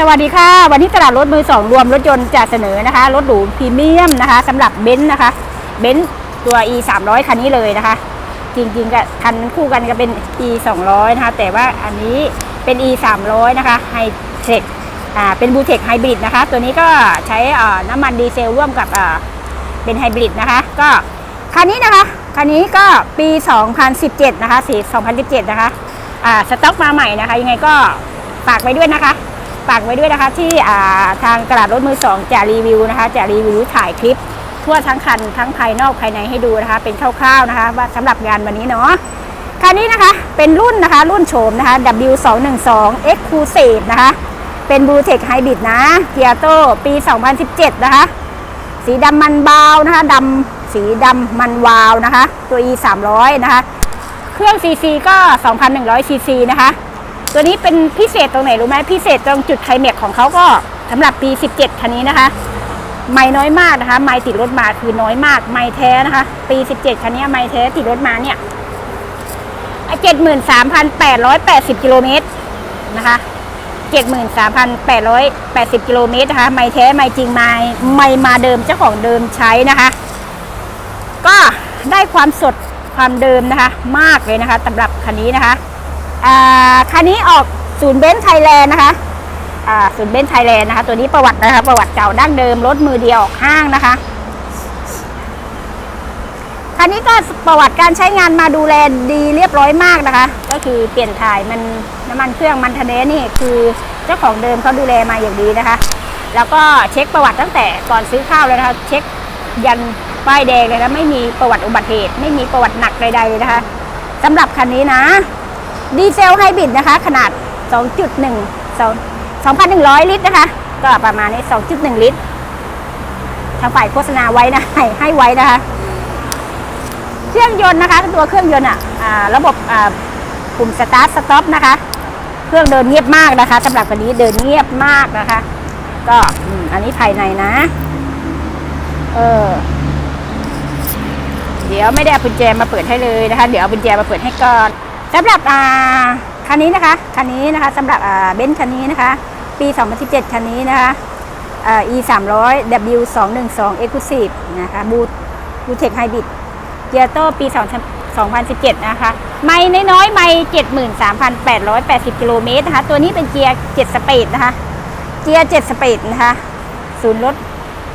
สวัสดีค่ะ วันนี้ตลาดรถมือสองรวมรถยนต์จะเสนอนะคะ รถหรูพรีเมียมนะคะสำหรับเบนซ์นะคะเบนซ์ตัว e 3 0 0คันนี้เลยนะคะ จริงๆก็คันคู่กันก็เป็น e 2 0 0นะคะ แต่ว่าอันนี้เป็น e 3 0 0นะคะไฮเทคอ่าเป็นบูเทคไฮบริดนะคะ ตัวนี้ก็ใช้อ่าน้ำมันดีเซลร่วมกับอ่าเป็นไฮบริดนะคะ ก็คันนี้นะคะคันนี้ก็ปี 2017 นะคะสี2017 นะคะอ่าสต็อกมาใหม่นะคะ ยังไงก็ฝากไว้ด้วยนะคะ ฝากไว้ด้วยนะคะที่อ่าทางตลาดรถมือสองจะรีวิวนะคะจะรีวิวถ่ายคลิป ทั่วทั้งคันทั้งภายนอกภายในให้ดูนะคะ เป็นคร่าวๆนะคะ ว่าสำหรับงานวันนี้เนาะคันนี้นะคะเป็นรุ่นนะคะรุ่นโฉมนะคะ W212 Exclusive นะคะ เป็น Blue Tech Hybrid นะเกียร์โตปี 2017 นะคะ สีดำมันเบานะคะดำสีดำมันวาวนะคะ ตัว E 300 นะคะ เครื่อง CC ก็ 2,100 CC นะคะ ตัวนี้เป็นพิเศษตรงไหนรู้ไหมพิเศษตรงจุดไคลแม็กของเขาก็สำหรับปี 17 คันนี้นะคะ ไม่น้อยมากนะคะ ไม่ติดรถมาคือน้อยมาก ไม่แท้นะคะ ปี 17 คันนี้ไม่แท้ติดรถมาเนี่ยเจ็ดหมื่นสามพันแปดร้อยแปดสิบกิโลเมตรนะคะเจ็ดหมื่นสามพันแปดร้อยแปดสิบกิโลเมตรนะคะ ไม่แท้ไม่จริงไม่ไม่มาเดิมเจ้าของเดิมใช้นะคะ ก็ได้ความสดความเดิมนะคะ มากเลยนะคะสำหรับคันนี้นะคะ คันนี้ออกศูนย์เบนซ์ไทยแลนด์นะคะศูนย์เบนซ์ไทยแลนด์นะคะ ตัวนี้ประวัตินะคะ ประวัติเก่าดั้งเดิมรถมือเดียวออกห้างนะคะคันนี้ก็ประวัติการใช้งานมาดูแลดีเรียบร้อยมากนะคะ ก็คือเปลี่ยนถ่ายมันน้ำมันเครื่องมันทะเนนี่คือเจ้าของเดิมเขาดูแลมาอย่างดีนะคะ แล้วก็เช็คประวัติตั้งแต่ก่อนซื้อข้าวเลยนะคะ เช็คยันป้ายแดงเลยนะไม่มีประวัติอุบัติเหตุ ไม่มีประวัติหนักใดๆเลยนะคะสำหรับคันนี้นะ ดีเซลไฮบริดนะคะ ขนาด 2.1 2,100 ลิตรนะคะ ก็ประมาณนี้ 2.1 ลิตร ทางฝ่ายโฆษณาไว้นะ ให้ให้ไว้นะคะ เครื่องยนต์นะคะ ตัวเครื่องยนต์อะระบบปุ่มสตาร์ทสต็อปนะคะ เครื่องเดินเงียบมากนะคะสำหรับคันนี้เดินเงียบมากนะคะ ก็อันนี้ภายในนะ เออเดี๋ยวไม่ได้เอากุญแจมาเปิดให้เลยนะคะ เดี๋ยวเอากุญแจมาเปิดให้ก่อน สำหรับคันนี้นะคะคันนี้นะคะสำหรับเบนซ์คันนี้นะคะ ปี 2017 คันนี้นะคะ e 3 0 0 w 2 1 2 exclusive นะคะบูบูเทคไฮบริดเกียร์โตปี 2017 นะคะ ไม่น้อยๆ ไม่ 73,880 กิโลเมตรนะคะ ตัวนี้เป็นเกียร์ 7สปีดนะคะ เกียร์ 7สปีดนะคะ ศูนย์รถ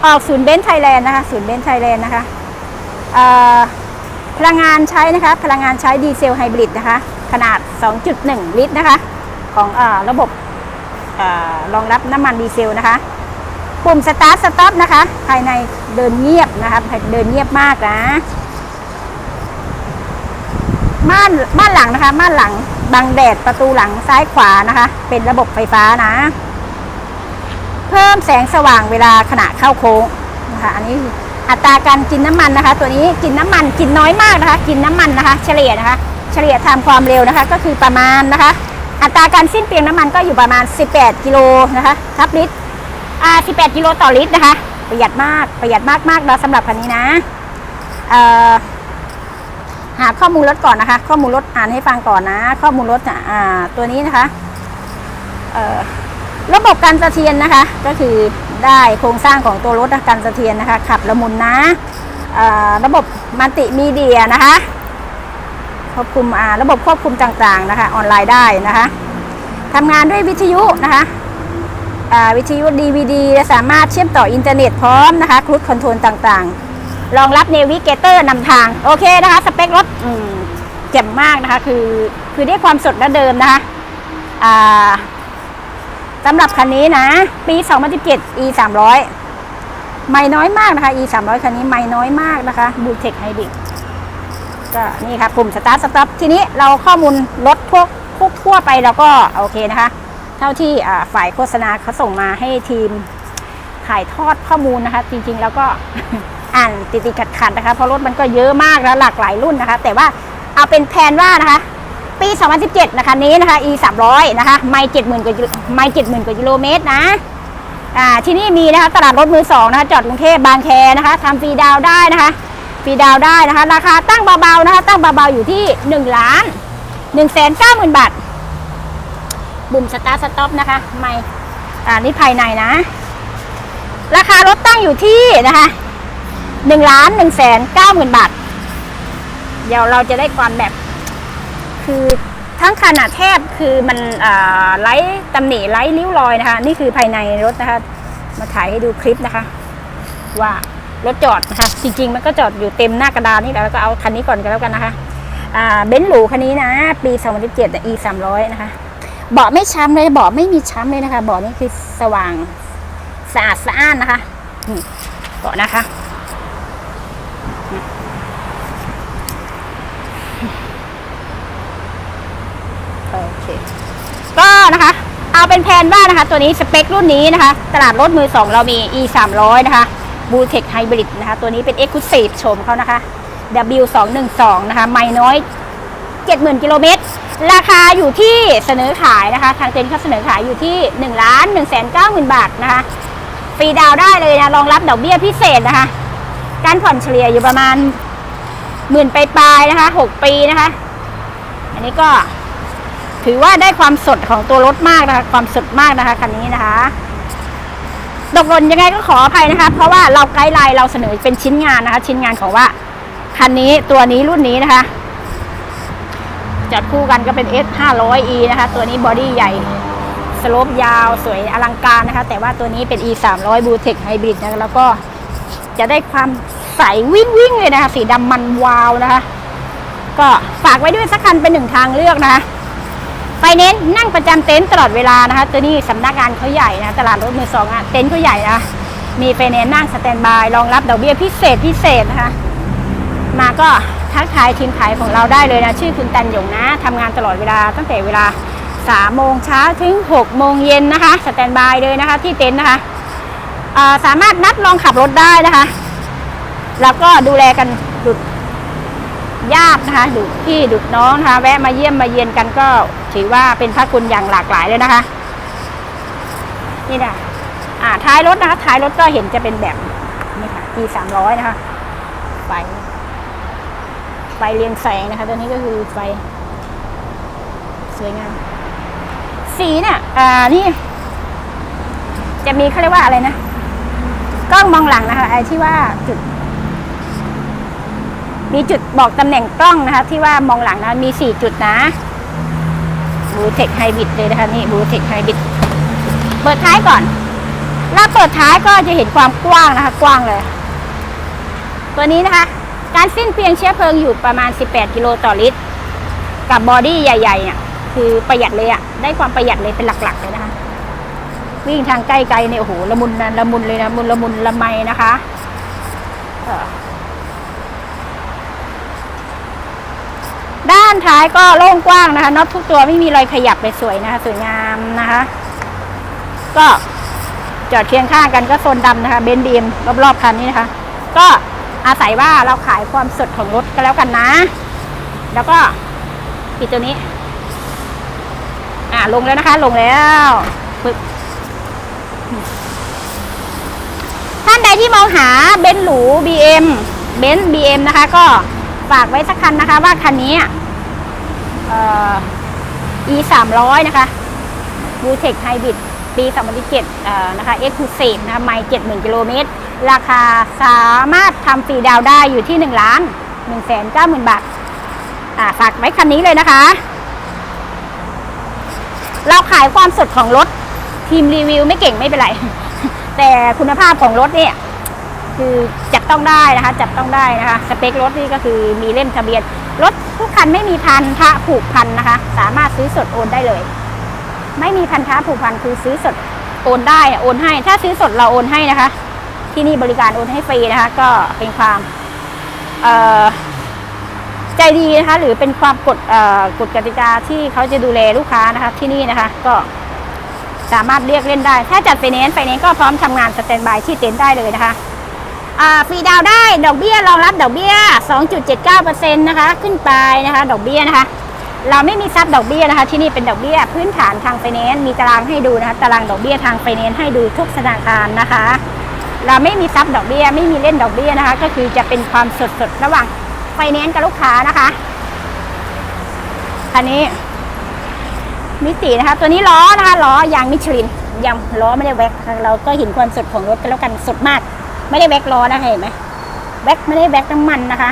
ออกศูนย์เบนซ์ไทยแลนด์นะคะ ศูนย์เบนซ์ไทยแลนด์นะคะ พลังงานใช้นะคะพลังงานใช้ดีเซลไฮบริดนะคะ ขนาด 2.1 ลิตรนะคะ ของอระบบออรองรับน้ำมันดีเซลนะคะ ปุ่มสตาร์ทสต็อปนะคะ ภายในเดินเงียบนะคะเดินเงียบมากนะม่านม่านหลังนะคะม่านหลังบังแดดประตูหลังซ้ายขวานะคะ เป็นระบบไฟฟ้านะ เพิ่มแสงสว่างเวลาขณะเข้าโค้งนะคะ อันนี้ อัตราการกินน้ำมันนะคะ ตัวนี้กินน้ำมันกินน้อยมากนะคะ กินน้ำมันนะคะ เฉลี่ยนะคะ เฉลี่ยตามความเร็วนะคะ ก็คือประมาณนะคะ อัตราการสิ้นเปลืองน้ำมันก็อยู่ประมาณ 18 กิโลนะคะทับลิตรอ่า18 กิโลต่อลิตรนะคะ ประหยัดมากประหยัดมากมากๆแล้วสำหรับคันนี้นะเอ่อหาข้อมูลรถก่อนนะคะ ข้อมูลรถอ่านให้ฟังก่อนนะ ข้อมูลรถอ่าตัวนี้นะคะเอ่อระบบการสะเทือนนะคะ ก็คือ ได้โครงสร้างของตัวรถการสะเทือนนะคะ ขับละมุนนะระบบมัลติมีเดียนะคะควบคุมอ่าระบบควบคุมต่างๆนะคะ ออนไลน์ได้นะคะทำงานด้วยวิทยุนะคะวิทยุ DVD และสามารถเชื่อมต่ออินเทอร์เน็ตพร้อมนะคะครูดคอนโทรลต่างๆ รองรับเนวิเกเตอร์นำทาง โอเคนะคะ สเปครถเจ็บมากนะคะ คือคือได้ความสดและเดิมนะคะ สำหรับคันนี้นะ ปี 2017 e 300ไม่น้อยมากนะคะ e 300คันนี้ไม่น้อยมากนะคะบูเทคไฮบริดก็นี่ค่ะปุ่มสตาร์ทสต็อปทีนี้เราข้อมูลรถพวกพวกทั่วไปเราก็โอเคนะคะ เท่าที่ฝ่ายโฆษณาเขาส่งมาให้ทีมถ่ายทอดข้อมูลนะคะ จริงๆแล้วก็อ่านติดติดขัดขัดๆนะคะเพราะรถมันก็เยอะมากแล้วหลากหลายรุ่นนะคะ แต่ว่าเอาเป็นแผนว่านะคะ ปี 2017 นะคะนี้นะคะ e 300นะคะ ไม่70,000กว่ากิโลไม่70,000กว่ากิโลเมตรนะอ่าที่นี่มีนะคะตลาดรถมือสองนะคะจอดกรุงเทพบางแคนะคะทำฟรีดาวได้นะคะฟรีดาวได้นะคะ ราคาตั้งเบาๆนะคะ ตั้งเบาๆอยู่ที่1ล้าน1แสน9หมื่นบาทบุ่มสตาร์สต็อปนะคะ ไม่อ่านี่ภายในนะ ราคารถตั้งอยู่ที่นะคะหนึ่งล้านหนึ่งแสนเก้าหมื่นบาท เดี๋ยวเราจะได้ความแบบ คือทั้งคันอะแทบคือมันไร้ตำหนิไร้ริ้วรอยนะคะ นี่คือภายในรถนะคะ มาถ่ายให้ดูคลิปนะคะ ว่ารถจอดนะคะ จริงๆ มันก็จอดอยู่เต็มหน้ากระดานนี่แหละแล้วก็เอาคันนี้ก่อนก็แล้วกันนะคะเบนซ์หรูคันนี้นะ ปี2017 e 300นะคะเบาะไม่ช้ำเลยเบาะไม่มีช้ำเลยนะคะเบาะนี่คือสว่างสะอาดสะอ้านนะคะเบาะนะคะ โอเค ก็นะคะ เป็นแผนว่านะคะ ตัวนี้สเปครุ่นนี้นะคะ ตลาดรถมือสองเรามี e 3 0 0นะคะบูเทคไฮบริดนะคะ ตัวนี้เป็น e x c l u s i v e ชมเขานะคะ W 2 1 2นะคะ ไม่น้อย 70,000 กิโลเมตร ราคาอยู่ที่เสนอขายนะคะ ทางเต็นท์เขาเสนอขายอยู่ที่1ล้าน1 9 0 0 0 0บาทนะคะ ฟรีดาวได้เลยนะ รองรับดอกเบี้ยพิเศษนะคะ การผ่อนเฉลี่ยอยู่ประมาณหมื่นปลายๆนะคะ 6 ปีนะคะ อันนี้ก็ ถือว่าได้ความสดของตัวรถมากนะคะ ความสดมากนะคะคันนี้นะคะตกหล่นยังไงก็ขออภัยนะคะ เพราะว่าเราไกด์ไลน์เราเสนอเป็นชิ้นงานนะคะ ชิ้นงานของว่าคันนี้ตัวนี้รุ่นนี้นะคะจัดคู่กันก็เป็น S 5 0 0 E นะคะ ตัวนี้บอดี้ใหญ่สโลปยาวสวยอลังการนะคะ แต่ว่าตัวนี้เป็น E 3 0 0 b l u e t e c h Hybrid นะคะแล้วก็จะได้ความใสวิ่งวิ่งเลยนะคะ สีดำมันวาวนะคะ ก็ฝากไว้ด้วยสักคันเป็นหนึ่งทางเลือกนะคะ ไฟเน้นซ์นั่งประจำเต็นท์ตลอดเวลานะคะ ตัวนี้สำนักงานเขาใหญ่นะตลาดรถมือสองอะเต็นท์เขาใหญ่นะมีไฟแนนซ์นั่งสแตนบายรองรับดอกเบี้ยพิเศษพิเศษนะคะ มาก็ทักทายทีมขายของเราได้เลยนะชื่อคุณตันหยงนะทำงานตลอดเวลาตั้งแต่เวลา3โมงเช้าถึง6โมงเย็นนะคะสแตนบายเลยนะคะ ที่เต็นท์นะคะาสามารถนัดลองขับรถได้นะคะ แล้วก็ดูแลกันดุด ญาตินะคะดุพี่ดุน้องนะคะแวะมาเยี่ยมมาเยียนกันก็ถือว่าเป็นพระคุณอย่างหลากหลายเลยนะคะ นี่นะอ่าท้ายรถนะคะท้ายรถก็เห็นจะเป็นแบบนี่ค่ะ G สามร้อยนะคะไฟไฟเรียงแสงนะคะ ตัวนี้ก็คือไฟสวยงามสีเนี่ยอ่านี่ จะมีเขาเรียกว่าอะไรนะกล้องมองหลังนะคะไอ้ที่ว่าจุด มีจุดบอกตำแหน่งกล้องนะคะ ที่ว่ามองหลังนะมี 4 จุดนะบูเทคไฮบิดเลยนะคะนี่บูเทคไฮบิดเปิดท้ายก่อน แล้วเปิดท้ายก็จะเห็นความกว้างนะคะ กว้างเลย ตัวนี้นะคะ การสิ้นเปลืองเชื้อเพลิงอยู่ประมาณ 18 กิโลต่อลิตร กับบอดี้ใหญ่ๆเนี่ยคือประหยัดเลยอะได้ความประหยัดเลยเป็นหลักๆเลยนะคะ วิ่งทางใกล้ๆเนี่ยโอ้โหละมุนนะละมุนเลยนะมุนละมุนละไมนะคะ เออานท้ายก็โล่งกว้างนะคะน็อตทุกตัวไม่มีรอยขยับเลยสวยนะคะ สวยงามนะคะ ก็จอดเคียงข้างกันก็โซนดำนะคะเบนซ์บีมรอบๆคันนี้นะคะ ก็อาศัยว่าเราขายความสดของรถก็แล้วกันนะ แล้วก็ปิดตัวนี้ อ่าลงแล้วนะคะ ลงแล้วปึ๊บท่านใดที่มองหาเบนซ์หรู BM เอ็มเบนซ์ BM นะคะ ก็ฝากไว้สักคันนะคะ ว่าคันนี้ e 3 0 0นะคะ b u t e c h Hybrid ปี2017เอ่อนะคะ Exclusive นะคะไม่70,000 กิโลเมตร ราคาสามารถทำฟรีดาวได้อยู่ที่1ล้าน1 9 0 0 0 0 บาทอ่าฝากไว้คันนี้เลยนะคะ เราขายความสดของรถ ทีมรีวิวไม่เก่งไม่เป็นไร แต่คุณภาพของรถเนี่ย คือจับต้องได้นะคะ จับต้องได้นะคะ สเปครถนี่ก็คือมีเล่มทะเบียน รถทุกคันไม่มีพันธะผูกพันนะคะ สามารถซื้อสดโอนได้เลย ไม่มีพันธะผูกพันคือซื้อสดโอนได้โอนให้ ถ้าซื้อสดเราโอนให้นะคะ ที่นี่บริการโอนให้ฟรีนะคะ ก็เป็นความใจดีนะคะ หรือเป็นความกฎกฎกติกาที่เขาจะดูแลลูกค้านะคะ ที่นี่นะคะ ก็สามารถเรียกเล่นได้ ถ้าจัดไฟแนนซ์ไฟแนนซ์ก็พร้อมทำงานสแตนบายที่เต็นท์ได้เลยนะคะ ฟรีดาวได้ดอกเบี้ยรองรับดอกเบี้ย 2.79%นะคะขึ้นไปนะคะดอกเบี้ยนะคะ เราไม่มีซับดอกเบี้ยนะคะที่นี่เป็นดอกเบี้ยพื้นฐานทางไฟแนนซ์มีตารางให้ดูนะคะตารางดอกเบี้ยทางไฟแนนซ์ให้ดูทุกธนาคารนะคะ เราไม่มีซับดอกเบี้ยไม่มีเล่นดอกเบี้ยนะคะ ก็คือจะเป็นความสดสดระหว่างไฟแนนซ์กับลูกค้านะคะอันนี้มิตินะคะ ตัวนี้ล้อนะคะล้อยางมิชลินยังล้อไม่ได้แว็กเราก็เห็นความสดของรถกันแล้วกันสดมาก ไม่ได้แว็กล้อนะคะเห็นไหมแว็กไม่ได้แว็กน้ำมันนะคะ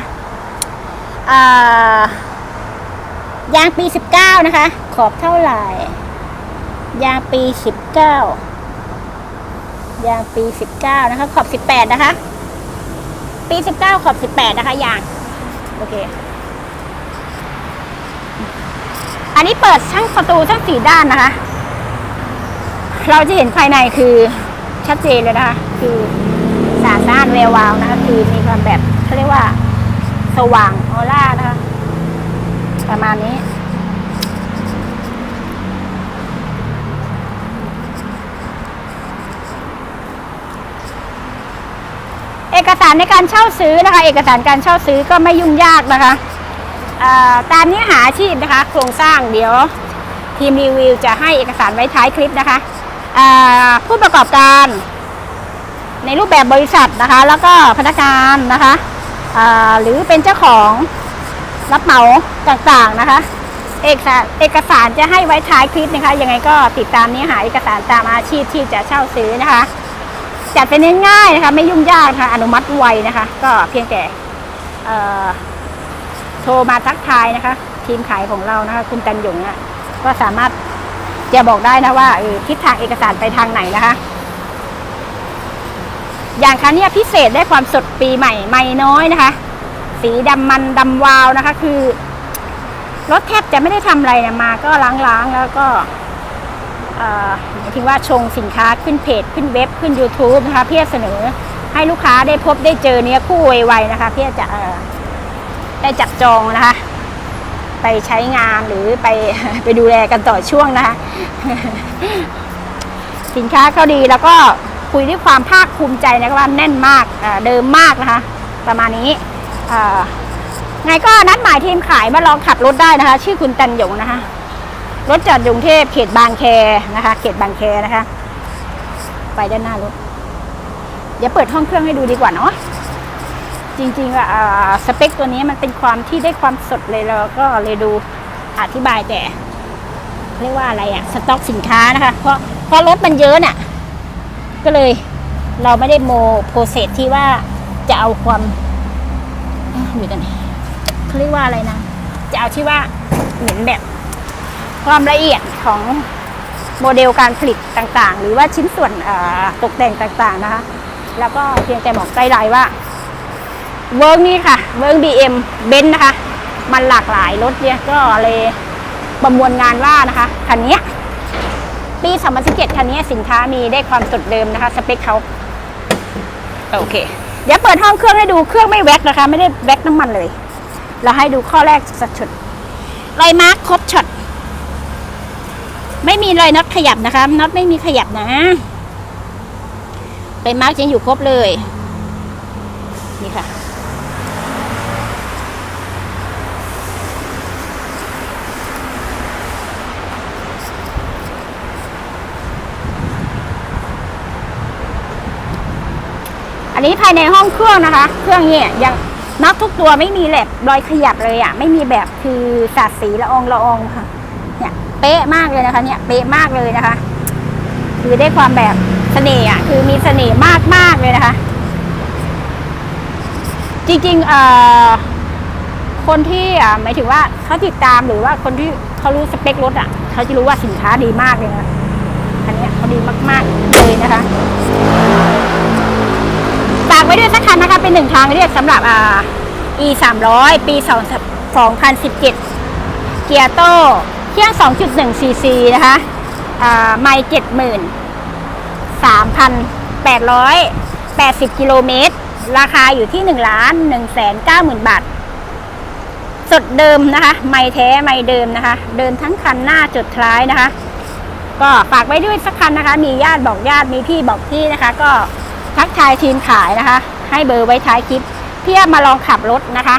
ยางปีสิบเก้านะคะ ขอบเท่าไหร่ ยางปีสิบเก้ายางปีสิบเก้านะคะ ขอบสิบแปดนะคะ ปีสิบเก้าขอบสิบแปดนะคะ ยาง โอเค อันนี้เปิดทั้งประตูทั้งสี่ด้านนะคะ เราจะเห็นภายในคือชัดเจนเลยนะคะ คือ ด้านแวววาวนะคะ คือมีความแบบเขาเรียกว่า สว่างออร่านะคะ ประมาณนี้ เอกสารในการเช่าซื้อนะคะ เอกสารการเช่าซื้อก็ไม่ยุ่งยากนะคะตามเนื้อหาชีพนะคะ โครงสร้างเดี๋ยวทีมรีวิวจะให้เอกสารไว้ท้ายคลิปนะคะผู้ประกอบการ ในรูปแบบบริษัทนะคะ แล้วก็พนักงานนะคะหรือเป็นเจ้าของรับเหมาต่างๆนะคะ เอกสารเอกสารจะให้ไว้ท้ายคลิปนะคะยังไงก็ติดตามเนื้อหาเอกสารตามอาชีพที่จะเช่าซื้อนะคะ จัดเป็นง่ายๆนะคะไม่ยุ่งยากนะคะอนุมัติไวนะคะ ก็เพียงแต่โทรมาทักทายนะคะ ทีมขายของเรานะคะ คุณตันหยงอะก็สามารถจะบอกได้นะว่าทิศทางเอกสารไปทางไหนนะคะ อย่างคันนี้พิเศษได้ความสดปีใหม่ไม่น้อยนะคะ สีดำมันดำวาวนะคะ คือรถแทบจะไม่ได้ทำอะไรนะมา ก็ล้างๆแล้วก็หมายถึงว่าชงสินค้าขึ้นเพจขึ้นเว็บขึ้น YouTube นะคะ เพื่อเสนอให้ลูกค้าได้พบได้เจอเนื้อคู่ไวๆนะคะ เพื่อจะได้จับจองนะคะ ไปใช้งานหรือไปไปดูแลกันต่อช่วงนะคะ สินค้าเขาดีแล้วก็ คุยด้วยความภาคภูมิใจนะคะว่าแน่นมากเอ่อเดิมมากนะคะ ประมาณนี้ไงก็นัดหมายทีมขายมาลองขับรถได้นะคะ ชื่อคุณตันหยงนะคะ รถจอดกรุงเทพเขตบางแคนะคะ เขตบางแคนะคะ ไปด้านหน้ารถเดี๋ยวเปิดห้องเครื่องให้ดูดีกว่าเนาะจริงๆอะอ่าสเปคตัวนี้มันเป็นความที่ได้ความสดเลยเราก็เลยดูอธิบายแต่ เรียกว่าอะไรอะสต็อกสินค้านะคะ เพราะเพราะรถมันเยอะน่ะ ก็เลยเราไม่ได้โมโปรเซสที่ว่าจะเอาความเอ้ยอยู่กันเขาเรียกว่าอะไรนะ จะเอาที่ว่าเหมือนแบบ ความละเอียดของโมเดลการผลิตต่างๆ หรือว่าชิ้นส่วนตกแต่งต่างๆนะคะ แล้วก็เพียงแต่บอกไกด์ไลน์ว่าเวิร์กนี้ค่ะเวิร์กบีเอ็มเบนนะคะ มันหลากหลายรถเนี่ยก็เลยประมวลงานว่านะคะคันนี้ ปี 2017 คันนี้สินค้ามีได้ความสดเดิมนะคะ สเปคเขาโอเค เดี๋ยวเปิดห้องเครื่องให้ดูเครื่องไม่แว็กนะคะ ไม่ได้แว็กน้ำมันเลย เราให้ดูข้อแรกสักชุดรอยมาร์คครบช็อตไม่มีรอยน็อตขยับนะคะน็อตไม่มีขยับนะรอยมาร์กยังอยู่ครบเลย นี่ค่ะ อันนี้ภายในห้องเครื่องนะคะ เครื่องเนี่ยยังน็อตทุกตัวไม่มีแหลบรอยขยับเลยอะ่ะ ไม่มีแบบคือสาดสีละอองละอองค่ะ เนี่ยเป๊ะมากเลยนะคะ เนี่ยเป๊ะมากเลยนะคะ คือได้ความแบบเสน่ห์อะคือมีเสน่ห์มากมากเลยนะคะ จริงๆเอ่อคนที่อะหมายถึงว่าเขาติดตามหรือว่าคนที่เขารู้สเปครถอะเขาจะรู้ว่าสินค้าดีมากเลยนะอันเนี้ยเขาดีมากๆเลยนะคะ เป็นหนึ่งทางเรียกสำหรับอ่า e 3 0 0ปี2 2017 เกียร์โต้เครื่อง 2.1 cc นะคะอ่าไม่70,000 3,880กิโลเมตร ราคาอยู่ที่1ล้าน1แสน90,000บาท สดเดิมนะคะ ไม่แท้ไม่เดิมนะคะ เดินทั้งคันหน้าจุดท้ายนะคะ ก็ฝากไว้ด้วยสักคันนะคะ มีญาติบอกญาติมีพี่บอกพี่นะคะ ก็ทักทายทีมขายนะคะ ให้เบอร์ไว้ท้ายคลิปเพื่อมาลองขับรถนะคะ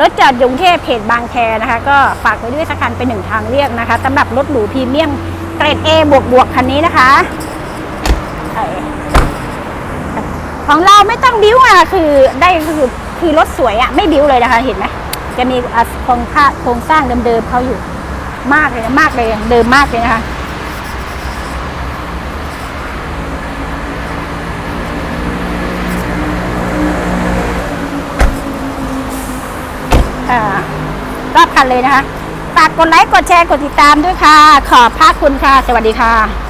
รถจอดยกรุงเทพเขตบางแคนะคะ ก็ฝากไว้ด้วยสักคันเป็นหนึ่งทางเรียกนะคะสำหรับรถหรูพรีเมียมเกรด A บวกบวกคันนี้นะคะของเราไม่ต้องบิ้วอะคือได้คือคือรถสวยอะไม่บิ้วเลยนะคะเห็นไหมจะมีโครงค่าโครงสร้างเดิมๆเขาอยู่มากเลยนะมากเลยเดิมมากเลยนะคะ อ่ารอบคัน เลยนะคะฝากกดไลค์กดแชร์กดติดตามด้วยค่ะ ขอบพระคุณค่ะ สวัสดีค่ะ